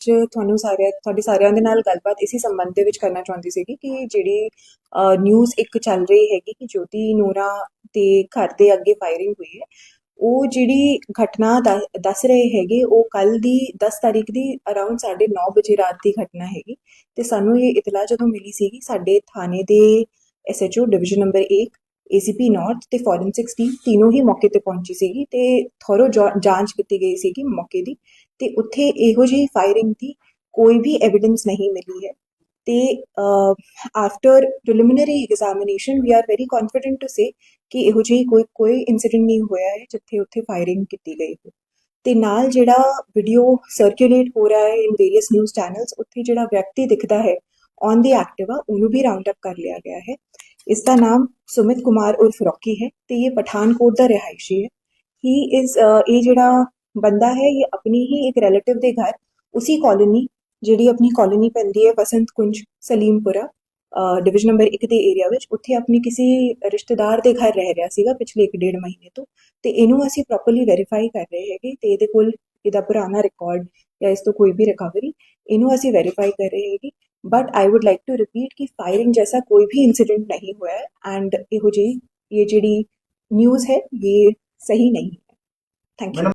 'ਚ ਤੁਹਾਨੂੰ ਸਾਰਿਆਂ ਤੁਹਾਡੀ ਸਾਰਿਆਂ ਦੇ ਨਾਲ ਗੱਲਬਾਤ ਇਸੇ ਸੰਬੰਧ ਦੇ ਵਿੱਚ ਕਰਨਾ ਚਾਹੁੰਦੀ ਸੀਗੀ ਕਿ ਜਿਹੜੀ ਨਿਊਜ਼ ਇੱਕ ਚੱਲ ਰਹੀ ਹੈਗੀ ਕਿ ਜੋਤੀ ਨੂਰਾ ਤੇ ਘਰ ਦੇ ਅੱਗੇ ਫਾਇਰਿੰਗ ਹੋਈ ਹੈ। ਉਹ ਜਿਹੜੀ ਘਟਨਾ ਦ- ਦੱਸ ਰਹੇ ਹੈਗੇ, ਉਹ ਕੱਲ ਦੀ 10 ਤਾਰੀਖ ਦੀ ਅਰਾਊਂਡ 9:30 ਵਜੇ ਰਾਤ ਦੀ ਘਟਨਾ ਹੈਗੀ। ਤੇ ਸਾਨੂੰ ਇਹ ਇਤਲਾਹ ਜਦੋਂ ਮਿਲੀ ਸੀਗੀ, ਸਾਡੇ ਥਾਣੇ ਦੇ SHO division number 1 ACP north ਤੇ ਫੋਰੈਂਸਿਕਸ ਟੀਮ ਤਿੰਨੋਂ ਹੀ ਮੌਕੇ ਤੇ ਪਹੁੰਚੀ ਸੀਗੀ ਤੇ ਥੋਰੋ ਜਾਂਚ ਕੀਤੀ ਗਈ ਸੀਗੀ ਮੌਕੇ ਦੀ ਤੇ ਉੱਥੇ ਇਹੋ ਜਿਹੀ ਫਾਇਰਿੰਗ ਦੀ ਕੋਈ ਵੀ ਐਵੀਡੈਂਸ ਨਹੀਂ ਮਿਲੀ ਹੈ ਤੇ after preliminary examination we are very confident to say ਕਿ ਇਹੋ ਜਿਹੀ ਕੋਈ ਕੋਈ ਇਨਸੀਡੈਂਟ ਨਹੀਂ ਹੋਇਆ ਹੈ ਜਿੱਥੇ ਉੱਥੇ ਫਾਇਰਿੰਗ ਕੀਤੀ ਗਈ ਹੋ। ਤੇ ਨਾਲ ਜਿਹੜਾ ਵੀਡੀਓ ਸਰਕੂਲੇਟ ਹੋ ਰਿਹਾ ਹੈ ਇਨ ਵੇਰੀਅਸ ਨਿਊਜ਼ ਚੈਨਲਸ ਉੱਥੇ ਜਿਹੜਾ ਵਿਅਕਤੀ ਦਿਖਦਾ ਹੈ ਔਨ ਦੀ ਐਕਟਿਵਾ ਉਹਨੂੰ ਵੀ ਰਾਉਂਡ ਅਪ ਕਰ ਲਿਆ ਗਿਆ ਹੈ। ਇਸ ਦਾ ਨਾਮ ਸੁਮਿਤ ਕੁਮਾਰ ਉਰਫ ਰੌਕੀ ਹੈ ਤੇ ਇਹ ਪਠਾਨਕੋਟ ਦਾ ਰਿਹਾਇਸ਼ੀ ਹੈ। ਹੀ ਇਜ਼ ਇਹ ਜਿਹੜਾ ਬੰਦਾ ਹੈ, ਇਹ ਆਪਣੀ ਹੀ ਇੱਕ ਰਿਲੇਟਿਵ ਦੇ ਘਰ, ਉਸੇ ਕਲੋਨੀ ਜਿਹੜੀ ਆਪਣੀ ਕਲੋਨੀ ਪੈਂਦੀ ਹੈ ਬਸੰਤ ਕੁੰਜ ਸਲੀਮਪੁਰਾ ਡਿਵੀਜ਼ਨ ਨੰਬਰ 1 ਦੇ ਏਰੀਆ ਵਿੱਚ, ਉੱਥੇ ਆਪਣੀ ਕਿਸੇ ਰਿਸ਼ਤੇਦਾਰ ਦੇ ਘਰ ਰਹਿ ਰਿਹਾ ਸੀਗਾ ਪਿਛਲੇ 1.5 ਮਹੀਨੇ ਤੋਂ ਤੇ ਇਹਨੂੰ ਅਸੀਂ ਪ੍ਰੋਪਰਲੀ ਵੈਰੀਫਾਈ ਕਰ ਰਹੇ ਹੈਗੇ ਤੇ ਇਹਦੇ ਕੋਲ ਇਹਦਾ ਪੁਰਾਣਾ ਰਿਕਾਰਡ ਜਾਂ ਇਸ ਤੋਂ ਕੋਈ ਵੀ ਰਿਕਵਰੀ ਇਹਨੂੰ ਅਸੀਂ ਵੈਰੀਫਾਈ ਕਰ ਰਹੇ ਹੈਗੇ but I would like to repeat ਕਿ ਫਾਇਰਿੰਗ ਜੈਸਾ ਕੋਈ ਵੀ ਇਨਸੀਡੈਂਟ ਨਹੀਂ ਹੋਇਆ ਹੈ ਐਂਡ ਇਹੋ ਜਿਹੀ ਇਹ ਜਿਹੜੀ ਨਿਊਜ਼ ਹੈ ਇਹ ਸਹੀ ਨਹੀਂ ਹੈ ਥੈਂਕ ਯੂ